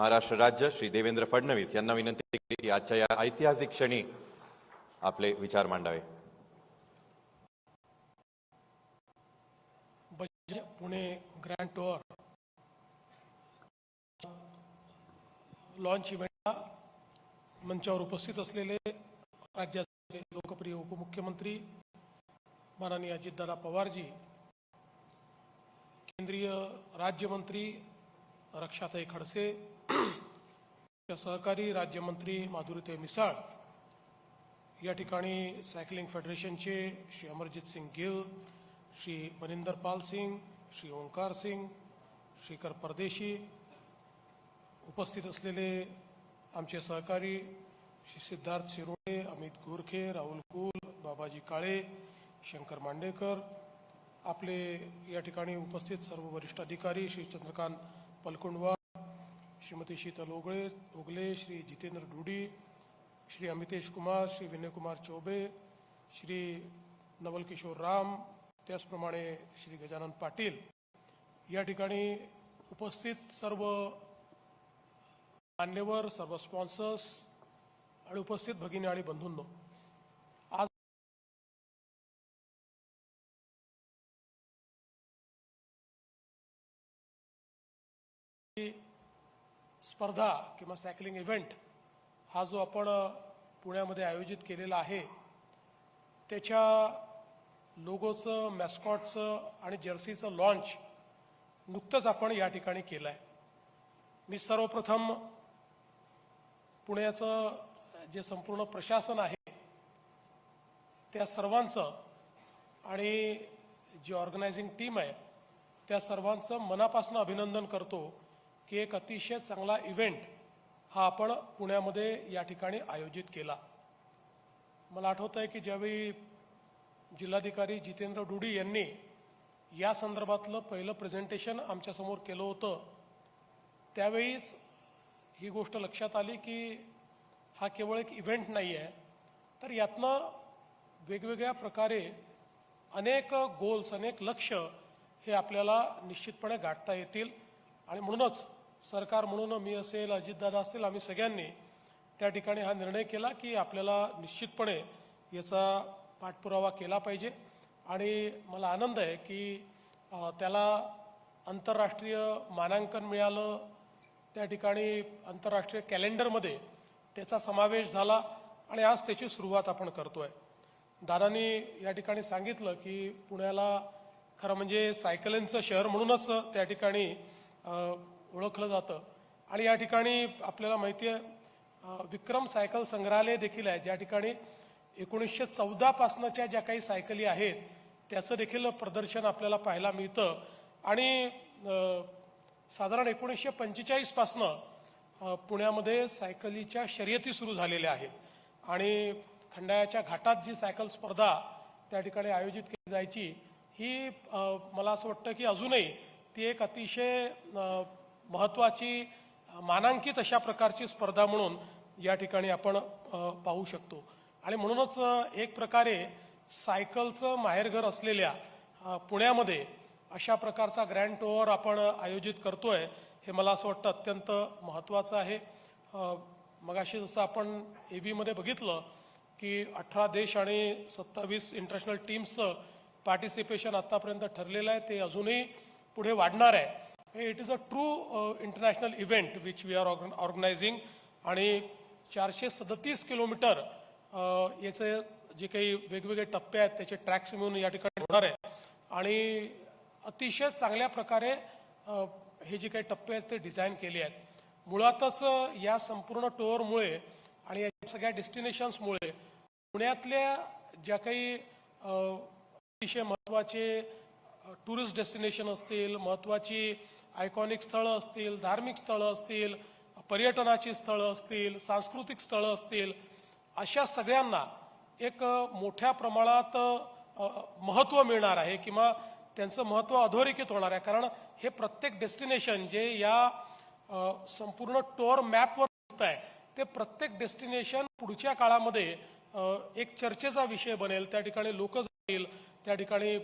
महाराष्ट्र राज्य श्री देवेंद्र फडणवीस यांना विनंती केली की आजच्या या ऐतिहासिक क्षणी आपले विचार मांडावे. पुणे ग्रँड टूर लॉन्च इव्हेंटला मंचावर उपस्थित असलेले राज्याचे लोकप्रिय उपमुख्यमंत्री माननीय अजितदादा पवारजी केंद्रीय राज्यमंत्री रक्षाताई खडसे सहकारी राज्यमंत्री माधुरीताई मिसाळ या ठिकाणी सायकलिंग फेडरेशनचे श्री अमरजित सिंग गिल श्री मनिंदर पाल सिंग श्री ओंकार सिंग श्रीकर परदेशी उपस्थित असलेले आमचे सहकारी श्री सिद्धार्थ शिरोळे अमित गोरखे राहुल कुल बाबाजी काळे शंकर मांडेकर आपले या ठिकाणी उपस्थित सर्व वरिष्ठ अधिकारी श्री चंद्रकांत पलकुंडवार श्रीमती शीतल ओगळे ओगले श्री जितेंद्र डुडी श्री अमितेश कुमार श्री विनयकुमार चौबे श्री नवल किशोर राम त्याचप्रमाणे श्री गजानन पाटील. या ठिकाणी उपस्थित सर्व मान्यवर सर्व स्पॉन्सर्स आणि उपस्थित भगिनी आणि बंधूंनो स्पर्धा किंवा सायकलिंग इव्हेंट हा जो आपण पुण्यामध्ये आयोजित केलेला आहे त्याच्या लोगोचं मॅस्कॉटचं आणि जर्सीचं लॉन्च नुकतंच आपण या ठिकाणी केलं आहे मी सर्वप्रथम पुण्याचं जे संपूर्ण प्रशासन आहे त्या सर्वांचं आणि जी ऑर्गनायझिंग टीम आहे त्या सर्वांचं मनापासून अभिनंदन करतो की एक अतिशय चांगला इव्हेंट हा आपण पुण्यामध्ये या ठिकाणी आयोजित केला. मला आठवतं आहे की ज्यावेळी जिल्हाधिकारी जितेंद्र डुडी यांनी या संदर्भातलं पहिलं प्रेझेंटेशन आमच्यासमोर केलं होतं त्यावेळीच ही गोष्ट लक्षात आली की हा केवळ एक इव्हेंट नाही आहे तर यातनं वेगवेगळ्या प्रकारे अनेक गोल्स अनेक लक्ष हे आपल्याला निश्चितपणे गाठता येतील. आणि म्हणूनच सरकार म्हणून मी असेल अजितदादा असेल आम्ही सगळ्यांनी त्या ठिकाणी हा निर्णय केला की आपल्याला निश्चितपणे याचा पाठपुरावा केला पाहिजे. आणि मला आनंद आहे की त्याला आंतरराष्ट्रीय मानांकन मिळालं. त्या ठिकाणी आंतरराष्ट्रीय कॅलेंडरमध्ये त्याचा समावेश झाला आणि आज त्याची सुरुवात आपण करतोय. दादानी या ठिकाणी सांगितलं की पुण्याला खरं म्हणजे सायकलिंगचं शहर म्हणूनच त्या ठिकाणी ओळखलं जातं. आणि या ठिकाणी आपल्याला माहिती आहे विक्रम सायकल संग्रहालय देखील आहे ज्या ठिकाणी एकोणीसशे चौदा पासनच्या ज्या काही सायकली आहेत त्याचं देखील प्रदर्शन आपल्याला पाहायला मिळतं. आणि साधारण एकोणीसशे पंचेचाळीस पासनं पुण्यामध्ये सायकलीच्या शर्यती सुरू झालेल्या आहेत. आणि खंडाळ्याच्या घाटात जी सायकल स्पर्धा त्या ठिकाणी आयोजित केली जायची ही मला असं वाटतं की अजूनही ती एक अतिशय महत्त्वाची मानांकित अशा प्रकारची स्पर्धा म्हणून या ठिकाणी आपण पाहू शकतो. आणि म्हणूनच एक प्रकारे सायकलचं माहेरघर असलेल्या पुण्यामध्ये अशा प्रकारचा ग्रँड टूअर आपण आयोजित करतोय हे मला असं वाटतं अत्यंत महत्त्वाचं आहे. मगाशी जसं आपण ए व्हीमध्ये बघितलं की अठरा देश आणि सत्तावीस इंटरनॅशनल टीम्सचं पार्टिसिपेशन आतापर्यंत ठरलेलं आहे. ते अजूनही पुढे वाढणार आहे. It is a true international event which we are organising आणि चारशे सदतीस किलोमीटर uh, याचे जे काही वेगवेगळे टप्पे आहेत त्याचे ट्रॅक्स मिळून या ठिकाणी होणार आहे आणि अतिशय चांगल्या प्रकारे uh, हे जे काही टप्पे आहेत ते डिझाईन केले आहेत. मुळातच uh, या संपूर्ण टूरमुळे आणि या सगळ्या डेस्टिनेशन्समुळे पुण्यातल्या ज्या काही अतिशय महत्त्वाचे टुरिस्ट डेस्टिनेशन असतील महत्त्वाची आयकॉनिक स्थळं असतील धार्मिक स्थळं असतील पर्यटनाची स्थळं असतील सांस्कृतिक स्थळं असतील अशा सगळ्यांना एक मोठ्या प्रमाणात महत्त्व मिळणार आहे किंवा त्यांचं महत्त्व अधोरेखित होणार आहे. कारण हे प्रत्येक डेस्टिनेशन जे या संपूर्ण टोर मॅपवर दिसत आहे ते प्रत्येक डेस्टिनेशन पुढच्या काळामध्ये एक चर्चेचा विषय बनेल त्या ठिकाणी लोक जातील त्या ठिकाणी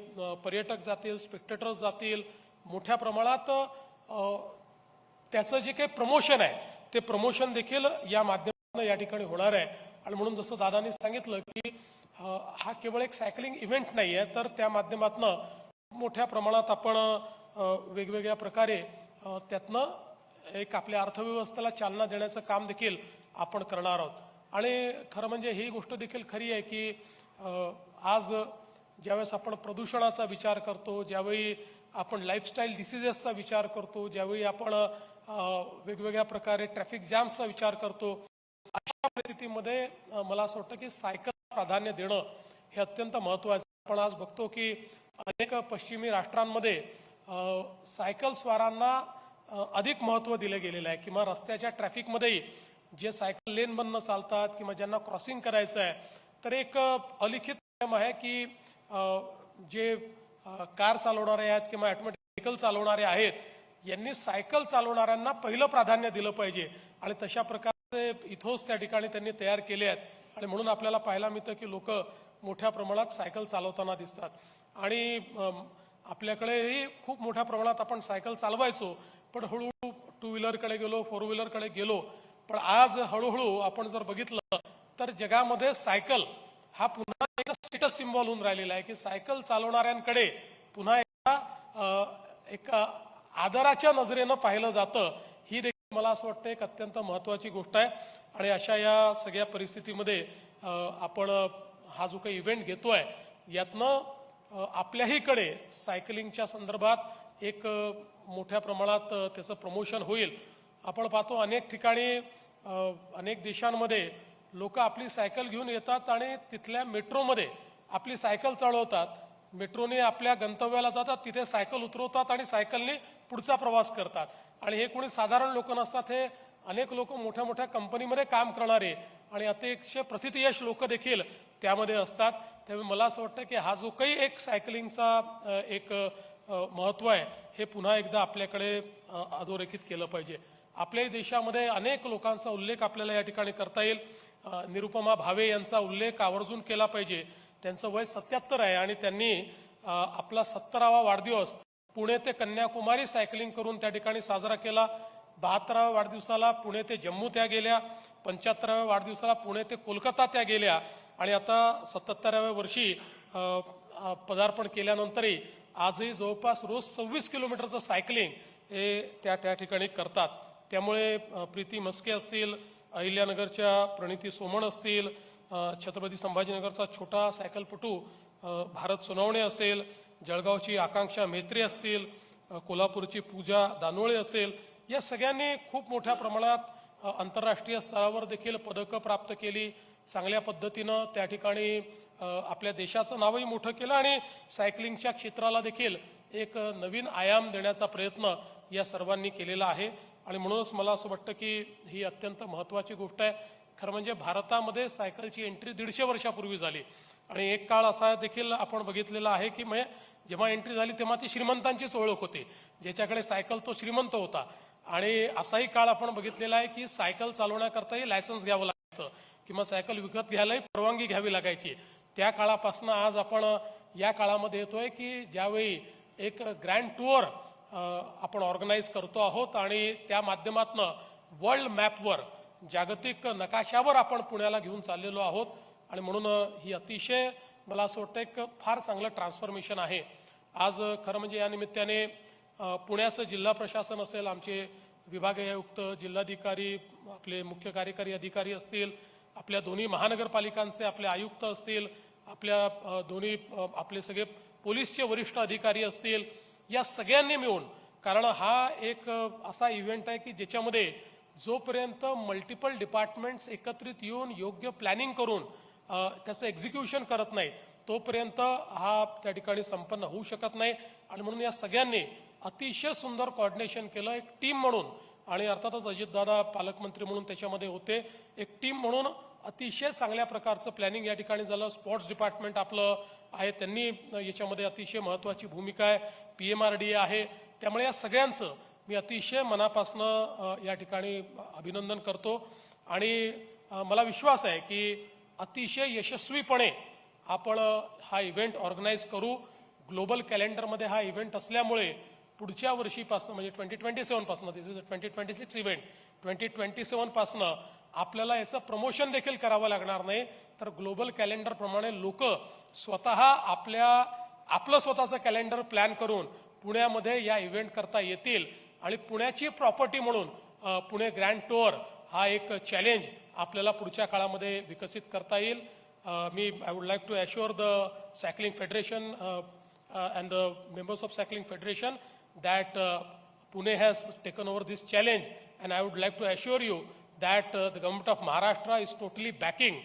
पर्यटक जातील स्पेक्टेटर्स जातील. मोठ्या प्रमाणात त्याचं जे काही प्रमोशन आहे ते प्रमोशन देखील या माध्यमातून या ठिकाणी होणार आहे. आणि म्हणून जसं दादांनी सांगितलं की हा केवळ एक सायकलिंग इव्हेंट नाही आहे तर त्या माध्यमातून खूप मोठ्या प्रमाणात आपण वेगवेगळ्या प्रकारे त्यातनं एक आपल्या अर्थव्यवस्थेला चालना देण्याचं काम देखील आपण करणार आहोत. आणि खरं म्हणजे ही गोष्ट देखील खरी आहे की आज ज्यावेळेस आपण प्रदूषणाचा विचार करतो ज्यावेळी आपण लाईफस्टाईल डिसिजेसचा विचार करतो ज्यावेळी आपण वेगवेगळ्या प्रकारे ट्रॅफिक जॅम्सचा विचार करतो अशा परिस्थितीमध्ये मला असं वाटतं की सायकल प्राधान्य देणं हे अत्यंत महत्वाचं आपण आज बघतो की अनेक पश्चिमी राष्ट्रांमध्ये सायकल स्वारांना अधिक महत्त्व दिलं गेलेलं आहे. किंवा रस्त्याच्या ट्रॅफिकमध्येही जे सायकल लेनमधनं चालतात किंवा ज्यांना क्रॉसिंग करायचं आहे तर एक अलिखित नियम आहे की जे कार चालवणारे आहेत किंवा ॲटोमॅटिकल चालवणारे आहेत यांनी सायकल चालवणाऱ्यांना पहिलं प्राधान्य दिलं पाहिजे. आणि तशा प्रकारचे इथोच त्या ठिकाणी त्यांनी तयार केले आहेत. आणि म्हणून आपल्याला पाहायला मिळतं की लोक मोठ्या प्रमाणात सायकल चालवताना दिसतात. आणि आपल्याकडेही खूप मोठ्या प्रमाणात आपण सायकल चालवायचो. पण हळूहळू टू व्हीलरकडे गेलो फोर व्हीलरकडे गेलो. पण आज हळूहळू आपण जर बघितलं तर जगामध्ये सायकल हा पुन्हा एकच सिम्बॉल होऊन राहिलेला आहे की सायकल चालवणाऱ्यांकडे पुन्हा एकदा एक आदराच्या नजरेनं पाहिलं जातं. ही देखील मला असं वाटतं एक अत्यंत महत्वाची गोष्ट आहे. आणि अशा या सगळ्या परिस्थितीमध्ये आपण हा जो काही इव्हेंट घेतोय यातनं अ, आपल्याहीकडे सायकलिंगच्या संदर्भात एक मोठ्या प्रमाणात त्याचं प्रमोशन होईल. आपण पाहतो अनेक ठिकाणी अनेक देशांमध्ये लोक आपली सायकल घेऊन येतात आणि तिथल्या मेट्रोमध्ये आपली सायकल चालवतात मेट्रोने आपल्या गंतव्याला जातात तिथे सायकल उतरवतात आणि सायकलने पुढचा प्रवास करतात. आणि हे कोणी साधारण लोक नसतात हे अनेक लोक मोठ्या मोठ्या कंपनीमध्ये काम करणारे आणि अतिशय प्रथितयश लोक देखील त्यामध्ये असतात. त्यामुळे मला असं वाटतं की हा जो काही एक सायकलिंगचा एक महत्त्व आहे हे पुन्हा एकदा आपल्याकडे अधोरेखित केलं पाहिजे. आपल्याही देशामध्ये अनेक लोकांचा उल्लेख आपल्याला या ठिकाणी करता येईल. निरुपमा भावे यांचा उल्लेख आवर्जून केला पाहिजे. त्यांचं वय सत्याहत्तर आहे आणि त्यांनी आपला सत्तरावा वाढदिवस पुणे ते कन्याकुमारी सायकलिंग करून त्या ठिकाणी साजरा केला. बहात्तराव्या वाढदिवसाला पुणे ते जम्मू त्या गेल्या. पंच्याहत्तराव्या वाढदिवसाला पुणे ते कोलकाता त्या गेल्या. आणि आता सत्याहत्तराव्या वर्षी पदार्पण केल्यानंतरही आजही जवळपास रोज सव्वीस किलोमीटरचं सायकलिंग हे त्या त्या ठिकाणी करतात. त्यामुळे प्रीती मस्के असतील अहिल्यानगरच्या प्रणिती सोमण असतील छत्रपती संभाजीनगरचा छोटा सायकलपटू भारत सोनवणे असेल जळगावची आकांक्षा मेत्रे असतील कोल्हापूरची पूजा दानोळे असेल या सगळ्यांनी खूप मोठ्या प्रमाणात आंतरराष्ट्रीय स्तरावर देखील पदकं प्राप्त केली. चांगल्या पद्धतीनं त्या ठिकाणी आपल्या देशाचं नावही मोठं केलं आणि सायकलिंगच्या क्षेत्राला देखील एक नवीन आयाम देण्याचा प्रयत्न या सर्वांनी केलेला आहे. आणि म्हणूनच मला असं वाटतं की ही अत्यंत महत्त्वाची गोष्ट आहे. खरं म्हणजे भारतामध्ये सायकलची एंट्री दीडशे वर्षापूर्वी झाली. आणि एक काळ असा देखील आपण बघितलेला आहे की म्हणजे जेव्हा एंट्री झाली तेव्हा ती श्रीमंतांचीच ओळख होती. ज्याच्याकडे सायकल तो श्रीमंत होता. आणि असाही काळ आपण बघितलेला आहे की सायकल चालवण्याकरताही लायसन्स घ्यावं लागायचं. किंवा सायकल विकत घ्यायलाही परवानगी घ्यावी लागायची. त्या काळापासून आज आपण या काळामध्ये येतोय की ज्यावेळी एक ग्रँड टूअर आपण ऑर्गनाईज करतो आहोत आणि त्या माध्यमातनं वर्ल्ड मॅपवर जागतिक नकाशावर आपण पुण्याला घेऊन चाललेलो आहोत. आणि म्हणून ही अतिशय मला असं वाटतं एक फार चांगलं ट्रान्सफॉर्मेशन आहे. आज खरं म्हणजे या निमित्ताने पुण्याचं जिल्हा प्रशासन असेल आमचे विभागीय आयुक्त जिल्हाधिकारी आपले मुख्य कार्यकारी अधिकारी असतील आपल्या दोन्ही महानगरपालिकांचे आपले आयुक्त असतील आपल्या दोन्ही आपले सगळे पोलीसचे वरिष्ठ अधिकारी असतील या सगळ्यांनी मिळून कारण हा एक असा इव्हेंट आहे की ज्याच्यामध्ये जोपर्यंत मल्टिपल डिपार्टमेंट्स एकत्रित येऊन योग्य प्लॅनिंग करून त्याचं एक्झिक्युशन करत नाही तोपर्यंत हा त्या ठिकाणी संपन्न होऊ शकत नाही. आणि म्हणून या सगळ्यांनी अतिशय सुंदर कॉर्डिनेशन केलं एक टीम म्हणून. आणि अर्थातच अजितदादा पालकमंत्री म्हणून त्याच्यामध्ये होते. एक टीम म्हणून अतिशय चांगल्या प्रकारचं प्लॅनिंग या ठिकाणी झालं. स्पोर्ट्स डिपार्टमेंट आपलं आहे त्यांनी याच्यामध्ये अतिशय महत्त्वाची भूमिका आहे. पी एम आर डी आहे. त्यामुळे या सगळ्यांचं मी अतिशय मनापासनं या ठिकाणी अभिनंदन करतो. आणि मला विश्वास आहे की अतिशय यशस्वीपणे आपण हा इव्हेंट ऑर्गनाईज करू. ग्लोबल कॅलेंडरमध्ये हा इव्हेंट असल्यामुळे पुढच्या वर्षीपासून म्हणजे twenty twenty सेव्हनपासून this is twenty twenty six event twenty twenty सेव्हनपासनं आपल्याला याचं प्रमोशन देखील करावं लागणार नाही. तर ग्लोबल कॅलेंडरप्रमाणे लोक स्वतः आपल्या आपलं स्वतःचं कॅलेंडर प्लॅन करून पुण्यामध्ये या इव्हेंट करता येतील. आणि पुण्याची प्रॉपर्टी म्हणून पुणे ग्रँड टोअर हा एक चॅलेंज आपल्याला पुढच्या काळामध्ये विकसित करता येईल. मी I would like to assure the cycling federation and the members of cycling federation that Pune has taken over this challenge and I would like to assure you that the government of Maharashtra is totally backing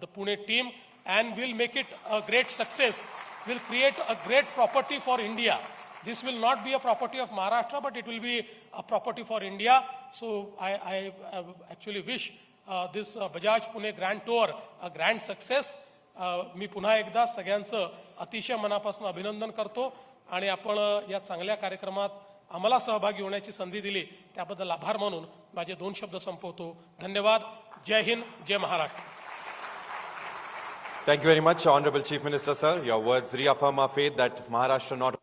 the Pune team and will make it a great success will create a great property for India This will not be a property of Maharashtra, but it will be a property for India. So I, I, I actually wish uh, this uh, Bajaj Pune Grand Tour a grand success. Uh, मी पुन्हा एकदा सगळ्यांचं अतिशय मनापासून अभिनंदन करतो आणि आपण अ, या चांगल्या कार्यक्रमात आम्हाला सहभागी होण्याची संधी दिली त्याबद्दल आभार मानून माझे दोन शब्द संपवतो धन्यवाद जय हिंद जय Maharashtra Thank you very much, Honorable Chief Minister, sir. Your words reaffirm our faith that Maharashtra not